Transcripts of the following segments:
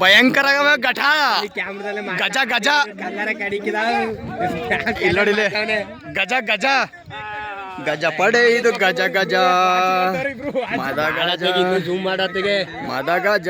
ಭಯಂಕರ ಘಟ ಗಜ ಗಜ ಇಲ್ಲಿ ನೋಡಿ ಇಲ್ಲಿ. ಗಜ ಗಜ ಗಜ ಪಡೆ ಇದು ಗಜ ಗಜ ಮದ ಗಜ ಜೂಮ್ ಮಾಡತ್ತಿಗೆ ಮದ ಗಜ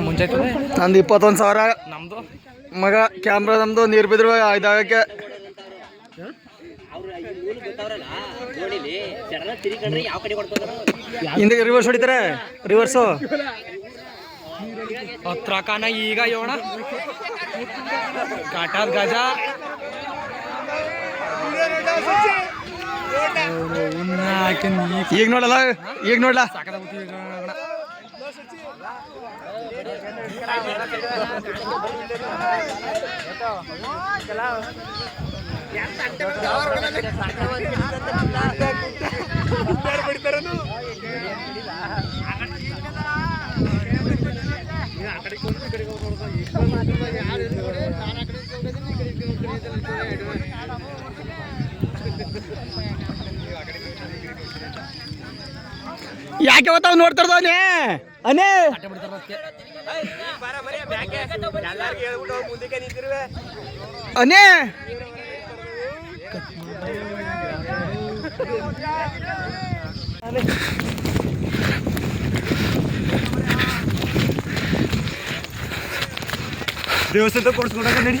ಮುಂಚಾಯ್ತದೆ ನಂದು ಇಪ್ಪತ್ತೊಂದು ಸಾವಿರ. ನಮ್ದು? ಮಗ ಕ್ಯಾಮ್ರಾ ನಮ್ದು ನೀರು ಬಿದ್ರು ಇದಾಗಕ್ಕೆ ಹಿಂದೆ ರಿವರ್ಸ್ ಹೊಡಿತಾರೆ ರಿವರ್ಸು ಹತ್ರ ಕಾನ ಈಗ ಯೋಣ ಕಾಟಾದ ಗಜ. ಈಗ ನೋಡಲ್ಲ ಈಗ ನೋಡ್ಲಾ? ಯಾಕೆ ಅವತ್ತಾವ ನೋಡ್ತಾರದವ ಅನೇ ಅನೇ ദിവസത്തെ കുറച്ചും കൂടെ കണ്ടടി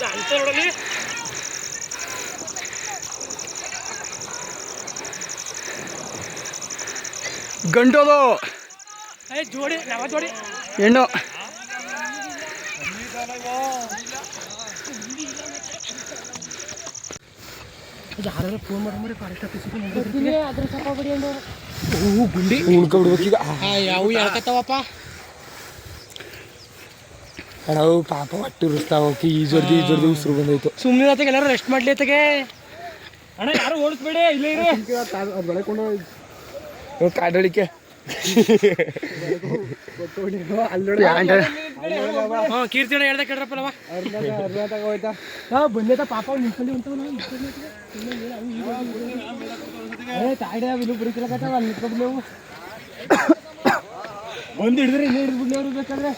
ചാൻസ് ಗಂಟೋದು. ಹೆಣ್ಣು. ಗುಂಡಿ. ಉಳ್ಕೊಬಿಡ್ಬೇಕೀಗ ಯಾವ ಹೇಳ್ಕತ್ತವಪ್ಪ ಅಣ್ಣ ಪಾಪ ಹೊಟ್ಟೆ ಉರಿಸ್ತಾವ ಹೋಗಿ ಈಜೊರ್ದು ಈಜೊರ್ದು ಉಸಿರು ಬಂದೈತು ಸುಮ್ಮನೆ ಎಲ್ಲರೂ ರೆಸ್ಟ್ ಮಾಡ್ಲಿ ಅಣ್ಣ ಯಾರು ಓಡಿಸ್ಬೇಡಿ ಇಲ್ಲೇ ಇರಿ. ಕಾಡಳಿಕೆ. ಹಾ ಕೀರ್ತಿ ಹೇಳ್ದೆ ಕೇಳ್ರಪ್ಪಲ್ಲವ ಹಾ ಬಂದೈತ ಪಾಪ ನಿಂತ್ಕೊಂಡು ಉಂಟವನ ಏ ತಾಯ್ಡೆ ಇದು ಬರೀತಿಲಕತ್ತಾವ ಅಲ್ಲಿ ನಿಂತ್ಕೊಬಿಡ್ಲೇವು ಬಂದು ಹಿಡಿದ್ರೆ ಇನ್ನೇ ಹಿಡಿದ್ಬಿಡ್ಲಿ ಅವ್ರು ಬೇಕಾದ್ರೆ.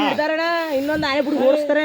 ಹಿಡ್ದಾರಣ ಇನ್ನೊಂದು ಆನೆ ಬಿಡಿ ಓಡಿಸ್ತಾರೆ.